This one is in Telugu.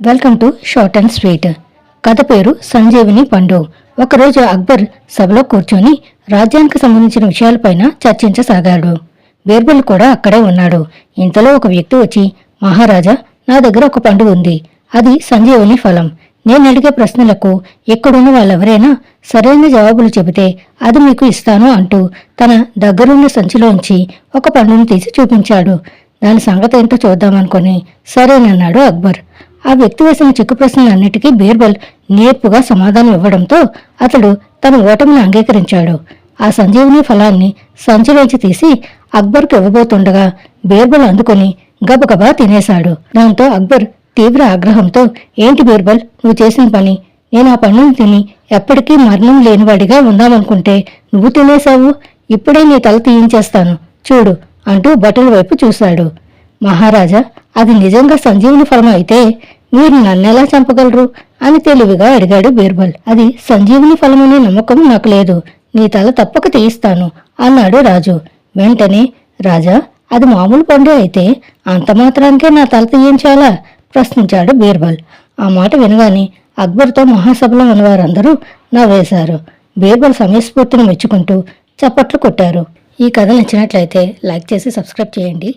Welcome to short and sweet. కథ పేరు సంజీవిని పండు. ఒకరోజు అక్బర్ సభలో కూర్చొని రాజ్యానికి సంబంధించిన విషయాలపైన చర్చించసాగాడు. బీర్బల్ కూడా అక్కడే ఉన్నాడు. ఇంతలో ఒక వ్యక్తి వచ్చి మహారాజా నా దగ్గర ఒక పండు ఉంది. అది సంజీవిని ఫలం. నేను అడిగే ప్రశ్నలకు ఎక్కడున్న వాళ్ళెవరైనా సరైన జవాబులు చెబితే అది మీకు ఇస్తాను అంటూ తన దగ్గరున్న సంచిలోంచి ఒక పండును తీసి చూపించాడు. దాని సంగతి ఏంటో చూద్దామనుకొని సరేనన్నాడు అక్బర్. ఆ వ్యక్తి వేసిన చిక్కు ప్రశ్నలన్నిటికీ బీర్బల్ నేర్పుగా సమాధానం ఇవ్వడంతో అతడు తన ఓటమిని అంగీకరించాడు. ఆ సంజీవుని ఫలాన్ని సంచిలోంచి తీసి అక్బర్కు ఇవ్వబోతుండగా బీర్బల్ అందుకొని గబగబా తినేశాడు. దాంతో అక్బర్ తీవ్ర ఆగ్రహంతో ఏంటి బీర్బల్ నువ్వు చేసిన పని? నేను ఆ పన్నును తిని ఎప్పటికీ మరణం లేనివాడిగా ఉందామనుకుంటే నువ్వు తినేశావు? ఇప్పుడే నీ తల తీయించేస్తాను. చూడు అంటూ బట్టల వైపు చూశాడు. మహారాజా అది నిజంగా సంజీవుని ఫలం అయితే మీరు నన్నెలా చంపగలరు? అని తెలివిగా అడిగాడు బీర్బల్. అది సంజీవుని ఫలమనే నమ్మకం నాకు లేదు. నీ తల తప్పక తీయిస్తాను అన్నాడు రాజు. వెంటనే రాజా అది మామూలు పండు అయితే అంత మాత్రానికే నా తల తీయించాలా? ప్రశ్నించాడు బీర్బల్. ఆ మాట వినగానే అక్బర్తో మహాసభలో ఉన్నవారందరూ నవ్వేశారు. బీర్బల్ సమయస్ఫూర్తిని మెచ్చుకుంటూ చప్పట్లు కొట్టారు. ఈ కథ నచ్చినట్లయితే లైక్ చేసి సబ్స్క్రైబ్ చేయండి.